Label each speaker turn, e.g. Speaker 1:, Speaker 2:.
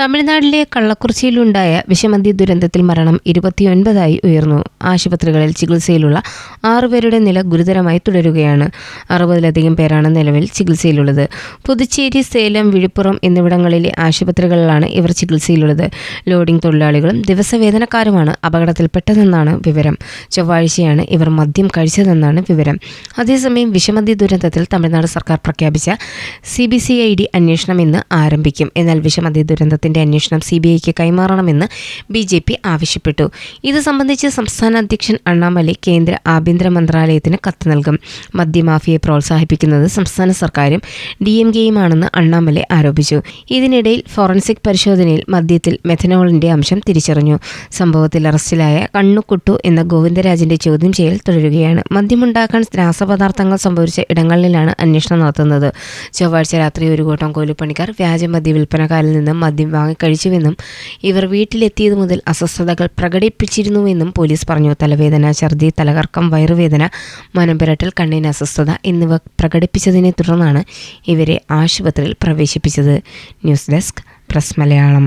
Speaker 1: തമിഴ്നാട്ടിലെ കള്ളക്കുറിച്ചിയിലുണ്ടായ വിഷമന്തി ദുരന്തത്തിൽ മരണം ഇരുപത്തിയൊൻപതായി ഉയർന്നു. ആശുപത്രികളിൽ ചികിത്സയിലുള്ള ആറുപേരുടെ നില ഗുരുതരമായി തുടരുകയാണ്. അറുപതിലധികം പേരാണ് നിലവിൽ ചികിത്സയിലുള്ളത്. പുതുച്ചേരി സേലം വിഴുപ്പുറം എന്നിവിടങ്ങളിലെ ആശുപത്രികളിലാണ് ഇവർ ചികിത്സയിലുള്ളത്. ലോഡിംഗ് തൊഴിലാളികളും ദിവസവേതനക്കാരുമാണ് അപകടത്തിൽപ്പെട്ടതെന്നാണ് വിവരം. ചൊവ്വാഴ്ചയാണ് ഇവർ മദ്യം കഴിച്ചതെന്നാണ് വിവരം. അതേസമയം വിഷമന്തി ദുരന്തത്തിൽ തമിഴ്നാട് സർക്കാർ പ്രഖ്യാപിച്ച C B C I D അന്വേഷണം ഇന്ന് ആരംഭിക്കും. എന്നാൽ വിഷമന്തി ദുരന്തത്തിന്റെ അന്വേഷണം സി ബി ഐക്ക് കൈമാറണമെന്ന് ബി ജെ പി ആവശ്യപ്പെട്ടു. ഇത് സംബന്ധിച്ച് സംസ്ഥാന അധ്യക്ഷൻ അണ്ണാമലൈ കേന്ദ്ര ആഭ്യന്തര മന്ത്രാലയത്തിന് കത്ത് നൽകും. മദ്യമാഫിയെ പ്രോത്സാഹിപ്പിക്കുന്നത് സംസ്ഥാന സർക്കാരും ഡി എം കെയുമാണെന്ന് അണ്ണാമലൈ ആരോപിച്ചു. ഇതിനിടയിൽ ഫോറൻസിക് പരിശോധനയിൽ മദ്യത്തിൽ മെഥനോളിന്റെ അംശം തിരിച്ചറിഞ്ഞു. സംഭവത്തിൽ അറസ്റ്റിലായ കണ്ണുക്കുട്ടു എന്ന ഗോവിന്ദരാജിന്റെ ചോദ്യം ചെയ്യൽ തുടരുകയാണ്. മദ്യമുണ്ടാക്കാൻ രാസപദാർത്ഥങ്ങൾ സംഭവിച്ച ഇടങ്ങളിലാണ് അന്വേഷണം നടത്തുന്നത്. ചൊവ്വാഴ്ച രാത്രി ഒരു കൂട്ടം കൂലിപ്പണിക്കാർ വ്യാജ മദ്യ വിൽപ്പനക്കാരിൽ നിന്ന് മദ്യം വാങ്ങിക്കഴിച്ചുവെന്നും ഇവർ വീട്ടിലെത്തിയത് മുതൽ അസ്വസ്ഥതകൾ പ്രകടിപ്പിച്ചിരുന്നുവെന്നും പോലീസ് പറഞ്ഞു. തലവേദന ഛർദി തലകർക്കം വയറുവേദന മനംപിരട്ടൽ കണ്ണിന് അസ്വസ്ഥത എന്നിവ പ്രകടിപ്പിച്ചതിനെ തുടർന്നാണ് ഇവരെ ആശുപത്രിയിൽ പ്രവേശിപ്പിച്ചത്. News desk press Malayalam.